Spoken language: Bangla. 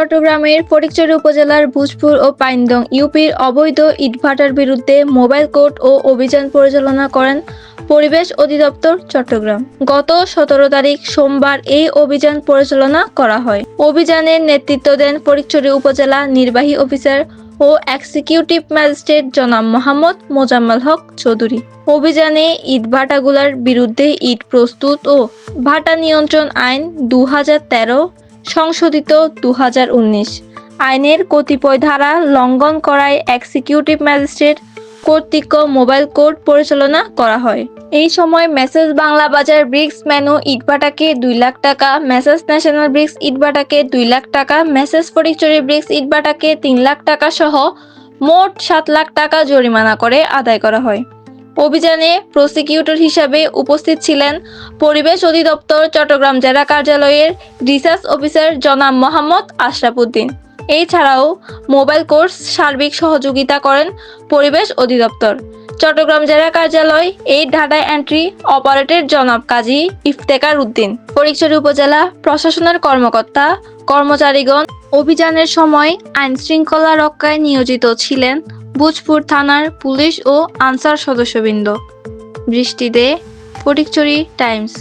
চট্টগ্রামের ফটিকছড়ি উপজেলার ভূজপুর ও পাইনদং ইউপির অবৈধ ইটভাটার বিরুদ্ধে মোবাইল কোর্ট ও অভিযান পরিচালনা করেন পরিবেশ অধিদপ্তর চট্টগ্রাম। গত সতেরো তারিখ সোমবার এই অভিযান পরিচালনা করা হয়। অভিযানের নেতৃত্ব দেন ফটিকছড়ি উপজেলা নির্বাহী অফিসার ও এক্সিকিউটিভ ম্যাজিস্ট্রেট জনাব মোহাম্মদ মোজাম্মেল হক চৌধুরী। অভিযানে ইট ভাটাগুলার বিরুদ্ধে ইট প্রস্তুত ও ভাটা নিয়ন্ত্রণ আইন দু হাজার তেরো সংশোধিত দু হাজার উনিশ। আইনের কতিপয় ধারা লঙ্ঘন করায় এক্সিকিউটিভ ম্যাজিস্ট্রেট কর্তৃক মোবাইল কোর্ট পরিচালনা করা হয়। এই সময় মেসেজ বাংলা বাজার ব্রিক্স মেনু ইটভাটাকে দুই লাখ টাকা, মেসেজ ন্যাশনাল ব্রিক্স ইটভাটাকে দুই লাখ টাকা, মেসেজ ফটিকচুরি ব্রিক্স ইটভাটাকে তিন লাখ টাকা সহ মোট সাত লাখ টাকা জরিমানা করে আদায় করা হয়। অভিযানে প্রসিকিউটর হিসাবে উপস্থিত ছিলেন পরিবেশ অধিদপ্তর চট্টগ্রাম জেলা কার্যালয়ের রিসার্চ অফিসার জনাব মোহাম্মদ আশরাফুদ্দিন। এছাড়াও মোবাইল কোর্স সার্বিক সহযোগিতা করেন পরিবেশ অধিদপ্তর। চট্টগ্রাম জেলা কার্যালয় এই ডাটা এন্ট্রি অপারেটর জনাব কাজী ইফতেকার উদ্দিন। ফটিকছড়ি উপজেলা প্রশাসনের কর্মকর্তা, কর্মচারীগণ অভিযানের সময় আইন শৃঙ্খলা রক্ষায় নিয়োজিত ছিলেন ভূজপুর থানার পুলিশ ও আনসার সদস্যবৃন্দ। বৃষ্টিতে ফটিকচুরি টাইমস।